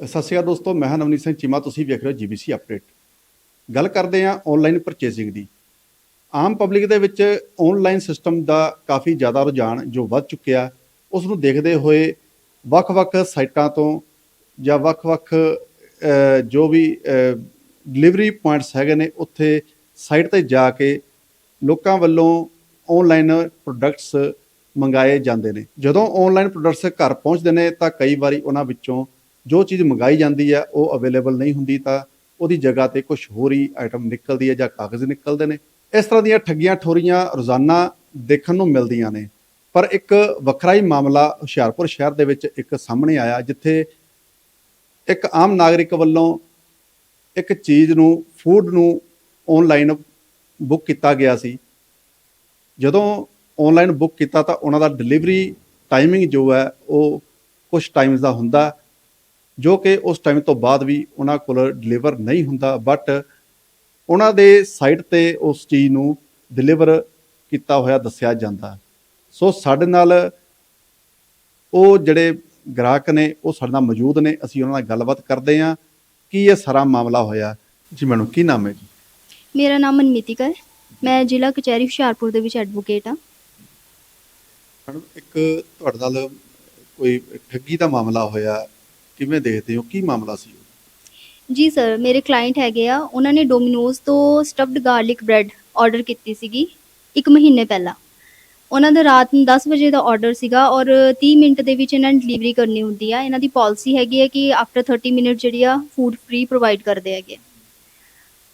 ਸਤਿ ਸ਼੍ਰੀ ਅਕਾਲ ਦੋਸਤੋ, ਮੈਂ ਹਾਂ ਨਵਨੀਤ ਸਿੰਘ ਚੀਮਾ, ਤੁਸੀਂ ਵੇਖ ਰਹੇ ਹੋ ਜੀਬੀਸੀ ਅਪਡੇਟ। ਗੱਲ ਕਰਦੇ ਹਾਂ ਆਨਲਾਈਨ ਪਰਚੇਸਿੰਗ ਦੀ। ਆਮ ਪਬਲਿਕ ਦੇ ਵਿੱਚ ਆਨਲਾਈਨ ਸਿਸਟਮ ਦਾ ਕਾਫੀ ਜ਼ਿਆਦਾ ਰੁਝਾਨ ਜੋ ਵੱਧ ਚੁੱਕਿਆ ਉਸ ਨੂੰ ਦੇਖਦੇ ਹੋਏ ਵੱਖ-ਵੱਖ ਸਾਈਟਾਂ ਤੋਂ ਜਾਂ ਵੱਖ-ਵੱਖ ਜੋ ਵੀ ਡਿਲੀਵਰੀ ਪੁਆਇੰਟਸ ਹੈਗੇ ਨੇ, ਉੱਥੇ ਸਾਈਟ ਤੇ ਜਾ ਕੇ ਲੋਕਾਂ ਵੱਲੋਂ ਆਨਲਾਈਨ ਪ੍ਰੋਡਕਟਸ ਮੰਗਾਏ ਜਾਂਦੇ ਨੇ। ਜਦੋਂ ਆਨਲਾਈਨ ਪ੍ਰੋਡਕਟਸ ਘਰ ਪਹੁੰਚਦੇ ਨੇ, ਤਾਂ ਕਈ ਵਾਰੀ ਉਹਨਾਂ ਵਿੱਚੋਂ ਜੋ ਚੀਜ਼ ਮੰਗਾਈ ਜਾਂਦੀ ਹੈ, ਉਹ ਅਵੇਲੇਬਲ ਨਹੀਂ ਹੁੰਦੀ ਤਾਂ ਉਹਦੀ ਜਗ੍ਹਾ ਤੇ ਕੁਝ ਹੋਰ ਹੀ ਆਈਟਮ ਨਿਕਲਦੀ ਹੈ ਜਾਂ ਕਾਗਜ਼ ਨਿਕਲਦੇ ਨੇ। ਇਸ ਤਰ੍ਹਾਂ ਦੀਆਂ ਠੱਗੀਆਂ ਠੋਰੀਆਂ ਰੋਜ਼ਾਨਾ ਦੇਖਣ ਨੂੰ ਮਿਲਦੀਆਂ ਨੇ। ਪਰ ਇੱਕ ਵੱਖਰਾ ਹੀ ਮਾਮਲਾ ਹੁਸ਼ਿਆਰਪੁਰ ਸ਼ਹਿਰ ਦੇ ਵਿੱਚ ਇੱਕ ਸਾਹਮਣੇ ਆਇਆ, ਜਿੱਥੇ ਇੱਕ ਆਮ ਨਾਗਰਿਕ ਵੱਲੋਂ ਇੱਕ ਚੀਜ਼ ਨੂੰ ਫੂਡ ਨੂੰ ਆਨਲਾਈਨ ਬੁੱਕ ਕੀਤਾ ਗਿਆ ਸੀ। ਜਦੋਂ ਆਨਲਾਈਨ ਬੁੱਕ ਕੀਤਾ ਤਾਂ ਉਹਨਾਂ ਦਾ ਡਿਲੀਵਰੀ ਟਾਈਮਿੰਗ ਜੋ ਹੈ, ਉਹ ਕੁਝ ਟਾਈਮਸ ਦਾ ਹੁੰਦਾ। ਜੋ ਕਿ ਉਸ ਟਾਈਮ ਤੋਂ ਬਾਅਦ ਵੀ ਉਹਨਾਂ ਕੋਲ ਡਿਲੀਵਰ ਨਹੀਂ ਹੁੰਦਾ ਬਟ ਉਹਨਾਂ ਦੇ ਸਾਈਟ ਤੇ ਉਸ ਚੀਜ਼ ਨੂੰ ਡਿਲੀਵਰ ਕੀਤਾ ਹੋਇਆ ਦੱਸਿਆ ਜਾਂਦਾ। ਸੋ ਸਾਡੇ ਨਾਲ ਉਹ ਜਿਹੜੇ ਗ੍ਰਾਹਕ ਨੇ ਉਹ ਸਾਡੇ ਨਾਲ ਮੌਜੂਦ ਨੇ ਅਸੀਂ ਉਹਨਾਂ ਨਾਲ ਗੱਲਬਾਤ ਕਰਦੇ ਹਾਂ ਕੀ ਇਹ ਸਾਰਾ ਮਾਮਲਾ ਹੋਇਆ। ਜੀ ਮੈਡਮ ਕੀ ਨਾਮ ਹੈ ਜੀ? ਮੇਰਾ ਨਾਮ ਮਨਮੀਤਿਕਾ ਹੈ ਮੈਂ ਜ਼ਿਲ੍ਹਾ ਕਚਹਿਰੀ ਹੁਸ਼ਿਆਰਪੁਰ ਦੇ ਵਿੱਚ ਐਡਵੋਕੇਟ ਹਾਂ। ਮੈਡਮ ਇੱਕ ਤੁਹਾਡੇ ਨਾਲ ਕੋਈ ਠੱਗੀ ਦਾ ਮਾਮਲਾ ਹੋਇਆ ਕਿਵੇਂ ਦੇਖਦੇ ਹੋ? ਕੀ ਮਾਮਲਾ ਸੀ ਜੀ ਸਰ, ਮੇਰੇ ਕਲਾਇੰਟ ਹੈਗੇ ਆ, ਉਹਨਾਂ ਨੇ ਡੋਮਿਨੋਜ਼ ਤੋਂ ਸਟਫਡ ਗਾਰਲਿਕ ਬ੍ਰੈਡ ਆਰਡਰ ਕੀਤੀ ਸੀਗੀ ਇੱਕ ਮਹੀਨੇ ਪਹਿਲਾਂ। ਉਹਨਾਂ ਦਾ ਰਾਤ ਨੂੰ 10 ਵਜੇ ਦਾ ਆਰਡਰ ਸੀਗਾ ਔਰ 30 ਮਿੰਟ ਦੇ ਵਿੱਚ ਇਹਨਾਂ ਨੇ ਡਿਲੀਵਰੀ ਕਰਨੀ ਹੁੰਦੀ ਆ। ਇਹਨਾਂ ਦੀ ਪਾਲਿਸੀ ਹੈਗੀ ਹੈ ਕਿ ਆਫਟਰ 30 ਮਿੰਟ ਜਿਹੜੀ ਆ ਫੂਡ ਫ੍ਰੀ ਪ੍ਰੋਵਾਈਡ ਕਰਦੇ ਹੈਗੇ।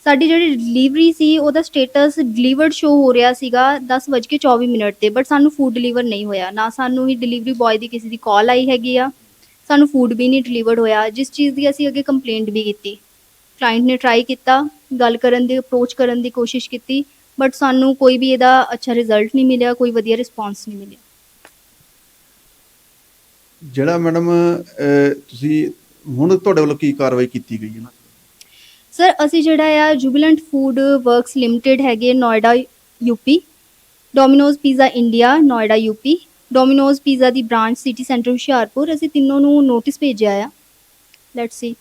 ਸਾਡੀ ਜਿਹੜੀ ਡਿਲੀਵਰੀ ਸੀ, ਉਹਦਾ ਸਟੇਟਸ ਡਿਲੀਵਰਡ ਸ਼ੋ ਹੋ ਰਿਹਾ ਸੀਗਾ 10:24 ਮਿੰਟ ਤੇ ਬਟ ਸਾਨੂੰ ਫੂਡ ਡਿਲੀਵਰ ਨਹੀਂ ਹੋਇਆ। ਨਾ ਸਾਨੂੰ ਹੀ ਡਿਲੀਵਰੀ ਬॉय ਦੀ ਕਿਸੇ ਦੀ ਕਾਲ ਆਈ ਹੈਗੀ ਆ ਸਾਨੂੰ ਫੂਡ ਵੀ ਨਹੀਂ ਡਿਲੀਵਰਡ ਹੋਇਆ। ਜਿਸ ਚੀਜ਼ ਦੀ ਅਸੀਂ ਅੱਗੇ ਕੰਪਲੇਂਟ ਵੀ ਕੀਤੀ। ਕਲਾਇੰਟ ਨੇ ਟਰਾਈ ਕੀਤਾ ਗੱਲ ਕਰਨ ਦੀ ਅਪਰੋਚ ਕਰਨ ਦੀ ਕੋਸ਼ਿਸ਼ ਕੀਤੀ ਬਟ ਸਾਨੂੰ ਕੋਈ ਵੀ ਇਹਦਾ ਅੱਛਾ ਰਿਜ਼ਲਟ ਨਹੀਂ ਮਿਲਿਆ ਕੋਈ ਵਧੀਆ ਰਿਸਪਾਂਸ ਨਹੀਂ ਮਿਲਿਆ। ਜਿਹੜਾ ਮੈਡਮ ਤੁਸੀਂ ਹੁਣ ਤੁਹਾਡੇ ਵੱਲੋਂ ਕੀ ਕਾਰਵਾਈ ਕੀਤੀ ਗਈ ਹੈ ਨਾ? ਸਰ ਅਸੀਂ ਜਿਹੜਾ ਆ ਜੁਬੀਲੈਂਟ ਫੂਡ ਵਰਕਸ ਲਿਮਟਿਡ ਹੈਗੇ Noida UP Domino's pizza India Noida UP Domino's pizza ਦੀ ਬ੍ਰਾਂਚ ਸਿਟੀ ਸੈਂਟਰ ਹੁਸ਼ਿਆਰਪੁਰ ਅਸੀਂ ਤਿੰਨੋਂ ਨੂੰ ਨੋਟਿਸ ਭੇਜਿਆ ਆ। ਲੈਟਸ ਸੀ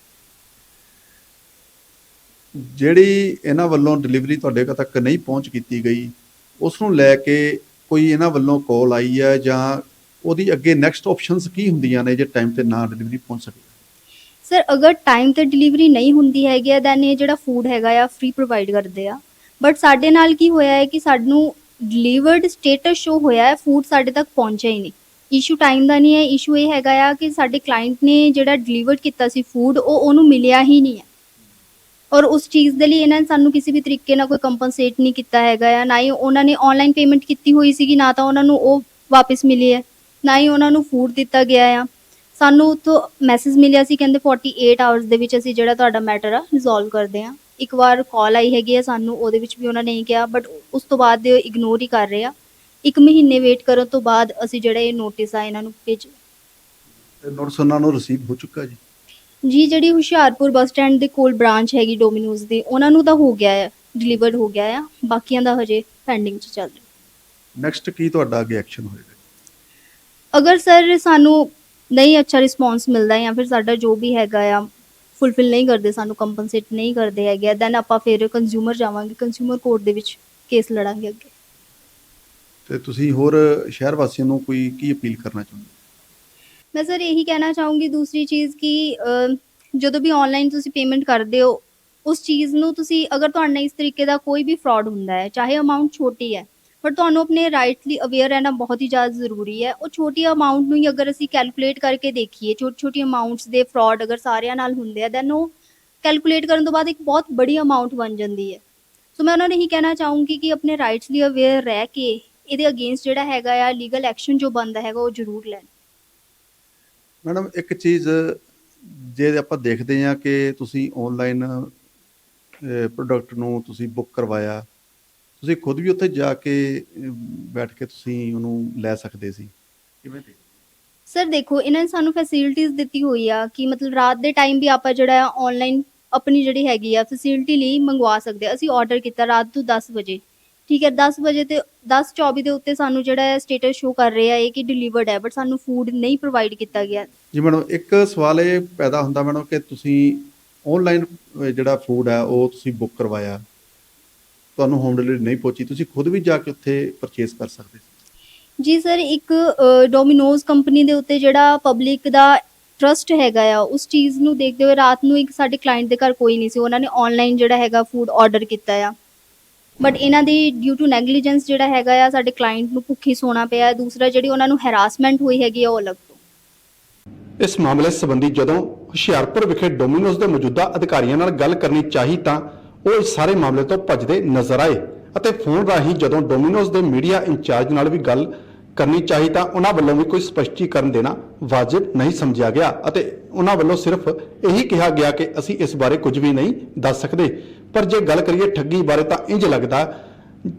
ਜਿਹੜੀ ਇਹਨਾਂ ਵੱਲੋਂ ਡਿਲੀਵਰੀ ਤੁਹਾਡੇ ਤੱਕ ਨਹੀਂ ਪਹੁੰਚ ਕੀਤੀ ਗਈ ਉਸ ਨੂੰ ਲੈ ਕੇ ਕੋਈ ਇਹਨਾਂ ਵੱਲੋਂ ਕਾਲ ਆਈ ਹੈ ਜਾਂ ਉਹਦੀ ਅੱਗੇ ਨੈਕਸਟ ਆਪਸ਼ਨਸ ਕੀ ਹੁੰਦੀਆਂ ਨੇ ਜੇ ਟਾਈਮ ਤੇ ਨਾ ਡਿਲੀਵਰੀ ਪਹੁੰਚ ਸਕੇ? ਸਰ ਅਗਰ ਟਾਈਮ ਤੇ ਡਿਲੀਵਰੀ ਨਹੀਂ ਹੁੰਦੀ ਹੈਗੀ ਆ ਦੈਨ ਇਹ ਜਿਹੜਾ ਫੂਡ ਹੈਗਾ ਆ ਫ੍ਰੀ ਪ੍ਰੋਵਾਈਡ ਕਰਦੇ ਆ। ਬਟ ਸਾਡੇ ਨਾਲ ਕੀ ਹੋਇਆ ਹੈ ਕਿ ਸਾਨੂੰ ਡਿਲੀਵਰਡ ਸਟੇਟਸ ਸ਼ੋ ਹੋਇਆ ਹੈ ਫੂਡ ਸਾਡੇ ਤੱਕ ਪਹੁੰਚਿਆ ਹੀ ਨਹੀਂ। ਇਸ਼ੂ ਟਾਈਮ ਦਾ ਨਹੀਂ ਹੈ ਇਸ਼ੂ ਇਹ ਹੈਗਾ ਆ ਕਿ ਸਾਡੇ ਕਲਾਇੰਟ ਨੇ ਜਿਹੜਾ ਡਿਲੀਵਰਡ ਕੀਤਾ ਸੀ ਫੂਡ ਉਹ ਉਹਨੂੰ ਮਿਲਿਆ ਹੀ ਨਹੀਂ ਹੈ। ਔਰ ਉਸ ਚੀਜ਼ ਦੇ ਲਈ ਇਹਨਾਂ ਨੇ ਸਾਨੂੰ ਕਿਸੇ ਵੀ ਤਰੀਕੇ ਨਾਲ ਕੋਈ ਕੰਪਨਸੇਟ ਨਹੀਂ ਕੀਤਾ ਹੈਗਾ ਆ, ਨਾ ਹੀ ਉਹਨਾਂ ਨੇ ਆਨਲਾਈਨ ਪੇਮੈਂਟ ਕੀਤੀ ਹੋਈ ਸੀਗੀ, ਨਾ ਤਾਂ ਉਹਨਾਂ ਨੂੰ ਉਹ ਵਾਪਸ ਮਿਲੀ ਹੈ, ਨਾ ਹੀ ਉਹਨਾਂ ਨੂੰ ਫੂਡ ਦਿੱਤਾ ਗਿਆ ਆ। ਸਾਨੂੰ ਉੱਥੋਂ ਮੈਸੇਜ ਮਿਲਿਆ ਸੀ, ਕਹਿੰਦੇ 48 ਆਵਰਸ ਦੇ ਵਿੱਚ ਅਸੀਂ ਜਿਹੜਾ ਤੁਹਾਡਾ ਮੈਟਰ ਆ ਰਿਜ਼ੋਲਵ ਕਰਦੇ ਆ ਇੱਕ ਵਾਰ ਕਾਲ ਆਈ ਹੈਗੀ ਆ ਸਾਨੂੰ ਉਹਦੇ ਵਿੱਚ ਵੀ ਉਹਨਾਂ ਨੇ ਕਿਹਾ ਬਟ ਉਸ ਤੋਂ ਬਾਅਦ ਦੇ ਇਗਨੋਰ ਹੀ ਕਰ ਰਹੇ ਆ। ਇੱਕ ਮਹੀਨੇ ਵੇਟ ਕਰਨ ਤੋਂ ਬਾਅਦ ਅਸੀਂ ਜਿਹੜਾ ਇਹ ਨੋਟਿਸ ਆ ਇਹਨਾਂ ਨੂੰ ਭੇਜ ਨੋਟਿਸ ਉਹਨਾਂ ਨੂੰ ਰਿਸੀਵ ਹੋ ਚੁੱਕਾ ਜੀ? ਜੀ ਜਿਹੜੀ ਹੁਸ਼ਿਆਰਪੁਰ ਬੱਸ ਸਟੈਂਡ ਦੇ ਕੋਲ ਬ੍ਰਾਂਚ ਹੈਗੀ ਡੋਮਿਨੋਜ਼ ਦੀ ਉਹਨਾਂ ਨੂੰ ਤਾਂ ਹੋ ਗਿਆ ਹੈ ਡਿਲੀਵਰਡ ਹੋ ਗਿਆ ਆ ਬਾਕੀਆਂ ਦਾ ਹਜੇ ਪੈਂਡਿੰਗ 'ਚ ਚੱਲ ਰਿਹਾ। ਨੈਕਸਟ ਕੀ ਤੁਹਾਡਾ ਅੱਗੇ ਐਕਸ਼ਨ ਹੋਏਗਾ? ਅਗਰ ਸਰ ਸਾਨੂੰ ਨਹੀਂ ਅੱਛਾ ਰਿਸਪੌਂਸ ਮਿਲਦਾ ਜਾਂ ਫਿਰ ਸਾਡਾ ਜੋ ਵੀ ਹੈਗਾ ਆ ਫੁੱਲਫਿਲ ਨਹੀਂ ਕਰਦੇ ਸਾਨੂੰ ਕੰਪਨਸੇਟ ਨਹੀਂ ਕਰਦੇ ਹੈਗੇ ਦੈਨ ਆਪਾਂ ਫਿਰ ਕੰਜ਼ਿਊਮਰ ਜਾਵਾਂਗੇ ਕੰਜ਼ਿਊਮਰ ਕੋਰਟ ਦੇ ਵਿੱਚ ਕੇਸ ਲੜਾਂਗੇ ਅੱਗੇ। ਤੇ ਤੁਸੀਂ ਹੋਰ ਸ਼ਹਿਰ ਵਾਸੀਆਂ ਨੂੰ ਕੋਈ ਕੀ ਅਪੀਲ ਕਰਨਾ ਚਾਹੁੰਦੇ ਮੈਂ ਸਰ ਇਹੀ ਕਹਿਣਾ ਚਾਹੂੰਗੀ ਦੂਸਰੀ ਚੀਜ਼ ਕਿ ਜਦੋਂ ਵੀ ਆਨਲਾਈਨ ਤੁਸੀਂ ਪੇਮੈਂਟ ਕਰਦੇ ਹੋ ਉਸ ਚੀਜ਼ ਨੂੰ ਤੁਸੀਂ ਅਗਰ ਤੁਹਾਡੇ ਨਾਲ ਇਸ ਤਰੀਕੇ ਦਾ ਕੋਈ ਵੀ ਫਰਾਡ ਹੁੰਦਾ ਹੈ ਚਾਹੇ ਅਮਾਉਂਟ ਛੋਟੀ ਹੈ ਪਰ ਤੁਹਾਨੂੰ ਆਪਣੇ ਰਾਈਟ ਲਈ ਅਵੇਅਰ ਰਹਿਣਾ ਬਹੁਤ ਹੀ ਜ਼ਿਆਦਾ ਜ਼ਰੂਰੀ ਹੈ। ਉਹ ਛੋਟੀ ਅਮਾਉਂਟ ਨੂੰ ਹੀ ਅਗਰ ਅਸੀਂ ਕੈਲਕੂਲੇਟ ਕਰਕੇ ਦੇਖੀਏ, ਛੋਟੀ ਛੋਟੀ ਅਮਾਉਂਟਸ ਦੇ ਫਰਾਡ ਅਗਰ ਸਾਰਿਆਂ ਨਾਲ ਹੁੰਦੇ ਆ ਦੈਨ ਉਹ ਕੈਲਕੂਲੇਟ ਕਰਨ ਤੋਂ ਬਾਅਦ ਇੱਕ ਬਹੁਤ ਬੜੀ ਅਮਾਉਂਟ ਬਣ ਜਾਂਦੀ ਹੈ। ਸੋ ਮੈਂ ਉਹਨਾਂ ਨੂੰ ਇਹੀ ਕਹਿਣਾ ਚਾਹੂੰਗੀ ਕਿ ਆਪਣੇ ਰਾਈਟਸ ਲਈ ਅਵੇਅਰ ਰਹਿ ਕੇ ਇਹਦੇ ਅਗੇਂਸਟ ਜਿਹੜਾ ਹੈਗਾ ਆ ਲੀਗਲ ਐਕਸ਼ਨ ਜੋ ਬਣਦਾ ਹੈਗਾ, ਉਹ ਜ਼ਰੂਰ ਲੈਣ। ਮੈਡਮ, ਇੱਕ ਚੀਜ਼ ਜੇ ਆਪਾਂ ਦੇਖਦੇ ਹਾਂ ਕਿ ਤੁਸੀਂ ਆਨਲਾਈਨ ਪ੍ਰੋਡਕਟ ਨੂੰ ਤੁਸੀਂ ਬੁੱਕ ਕਰਵਾਇਆ ਤੁਸੀਂ ਖੁਦ ਵੀ ਉੱਥੇ ਜਾ ਕੇ ਬੈਠ ਕੇ ਤੁਸੀਂ ਉਹਨੂੰ ਲੈ ਸਕਦੇ ਸੀ? ਕਿਵੇਂ ਸਰ ਦੇਖੋ ਇਹਨਾਂ ਨੇ ਸਾਨੂੰ ਫੈਸਿਲਿਟੀਆਂ ਦਿੱਤੀ ਹੋਈ ਆ ਕਿ ਮਤਲਬ ਰਾਤ ਦੇ ਟਾਈਮ ਵੀ ਆਪਾਂ ਜਿਹੜਾ ਆ ਆਨਲਾਈਨ ਆਪਣੀ ਜਿਹੜੀ ਹੈਗੀ ਆ ਫੈਸਿਲਿਟੀ ਲਈ ਮੰਗਵਾ ਸਕਦੇ ਆ। ਅਸੀਂ ਆਰਡਰ ਕੀਤਾ ਰਾਤ ਨੂੰ 10 ਵਜੇ। ਠੀਕ ਹੈ 10 ਵਜੇ ਤੇ 10:24 ਦੇ ਉੱਤੇ ਸਾਨੂੰ ਜਿਹੜਾ ਹੈ ਸਟੇਟਸ ਸ਼ੋ ਕਰ ਰਿਹਾ ਹੈ ਕਿ ਡਿਲੀਵਰਡ ਹੈ ਬਟ ਸਾਨੂੰ ਫੂਡ ਨਹੀਂ ਪ੍ਰੋਵਾਈਡ ਕੀਤਾ ਗਿਆ। ਜੀ ਮੈਡਮ ਇੱਕ ਸਵਾਲ ਇਹ ਪੈਦਾ ਹੁੰਦਾ ਮੈਡਮ ਕਿ ਤੁਸੀਂ ਆਨਲਾਈਨ ਜਿਹੜਾ ਫੂਡ ਹੈ ਉਹ ਤੁਸੀਂ ਬੁੱਕ ਕਰਵਾਇਆ। ਤੁਹਾਨੂੰ ਹੋਮ ਡਿਲੀਵਰੀ ਨਹੀਂ ਪਹੁੰਚੀ ਤੁਸੀਂ ਖੁਦ ਵੀ ਜਾ ਕੇ ਉੱਥੇ ਪਰਚੇਸ ਕਰ ਸਕਦੇ ਸੀ? ਜੀ ਸਰ ਇੱਕ ਡੋਮਿਨੋਜ਼ ਕੰਪਨੀ ਦੇ ਉੱਤੇ ਜਿਹੜਾ ਪਬਲਿਕ ਦਾ ਟਰਸਟ ਹੈਗਾ ਆ ਉਸ ਚੀਜ਼ ਨੂੰ ਦੇਖਦੇ ਹੋਏ ਰਾਤ ਨੂੰ ਇੱਕ ਸਾਡੇ ਕਲਾਇੰਟ ਦੇ ਘਰ ਕੋਈ ਨਹੀਂ ਸੀ ਉਹਨਾਂ ਨੇ ਆਨਲਾਈਨ ਜਿਹੜਾ ਹੈਗਾ ਫੂਡ ਆਰਡਰ ਕੀਤਾ ਆ। ਬਟ ਇਹਨਾਂ ਦੀ ਡਿਊ ਟੂ ਨੈਗਲੀਜੈਂਸ ਜਿਹੜਾ ਹੈਗਾ ਆ ਸਾਡੇ ਕਲਾਇੰਟ ਨੂੰ ਭੁੱਖੀ ਸੋਣਾ ਪਿਆ ਦੂਸਰਾ ਜਿਹੜੀ ਉਹਨਾਂ ਨੂੰ ਹੈਰਾਸਮੈਂਟ ਹੋਈ ਹੈਗੀ ਆ ਉਹ ਅਲੱਗ ਤੋਂ। ਇਸ ਮਾਮਲੇ ਸੰਬੰਧੀ ਜਦੋਂ ਹੁਸ਼ਿਆਰਪੁਰ ਵਿਖੇ ਡੋਮਿਨੋਜ਼ ਦੇ ਮੌਜੂਦਾ ਅਧਿਕਾਰੀਆਂ ਨਾਲ ਗੱਲ ਕਰਨੀ ਚਾਹੀ ਤਾਂ ਉਹ ਇਸ ਸਾਰੇ ਮਾਮਲੇ ਤੋਂ ਭੱਜਦੇ ਨਜ਼ਰ ਆਏ ਅਤੇ ਫੋਨ ਰਾਹੀਂ ਜਦੋਂ ਡੋਮਿਨੋਜ਼ ਦੇ ਮੀਡੀਆ ਇੰਚਾਰਜ ਨਾਲ ਵੀ ਗੱਲ ਕਰਨੀ ਚਾਹੀ ਤਾਂ ਉਹਨਾਂ ਵੱਲੋਂ ਵੀ ਕੋਈ ਸਪਸ਼ਟੀਕਰਨ ਦੇਣਾ ਵਾਜਿਬ ਨਹੀਂ ਸਮਝਿਆ ਗਿਆ ਅਤੇ ਉਹਨਾਂ ਵੱਲੋਂ ਸਿਰਫ ਇਹੀ ਕਿਹਾ ਗਿਆ ਕਿ ਅਸੀਂ ਇਸ ਬਾਰੇ ਕੁਝ ਵੀ ਨਹੀਂ ਦੱਸ ਸਕਦੇ। ਪਰ ਜੇ ਗੱਲ ਕਰੀਏ ਠੱਗੀ ਬਾਰੇ ਤਾਂ ਇੰਜ ਲੱਗਦਾ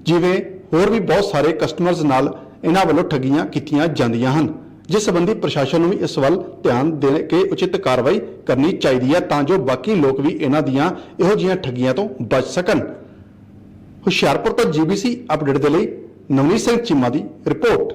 ਜਿਵੇਂ ਹੋਰ ਵੀ ਬਹੁਤ ਸਾਰੇ ਕਸਟਮਰਜ਼ ਨਾਲ ਇਹਨਾਂ ਵੱਲੋਂ ਠੱਗੀਆਂ ਕੀਤੀਆਂ ਜਾਂਦੀਆਂ ਹਨ। ਜਿਸ ਸੰਬੰਧੀ ਪ੍ਰਸ਼ਾਸਨ ਨੂੰ ਵੀ ਇਸ ਵੱਲ ਧਿਆਨ ਦੇ ਕੇ ਉਚਿਤ ਕਾਰਵਾਈ ਕਰਨੀ ਚਾਹੀਦੀ ਹੈ ਤਾਂ ਜੋ ਬਾਕੀ ਲੋਕ ਵੀ ਇਹਨਾਂ ਦੀਆਂ ਇਹੋ ਜਿਹੀਆਂ ਠੱਗੀਆਂ ਤੋਂ ਬਚ ਸਕਣ। ਹੁਸ਼ਿਆਰਪੁਰ ਤੋਂ ਜੀਬੀਸੀ ਅਪਡੇਟ ਦੇ ਲਈ ਨਵਨੀਤ ਸਿੰਘ ਚੀਮਾ ਦੀ ਰਿਪੋਰਟ।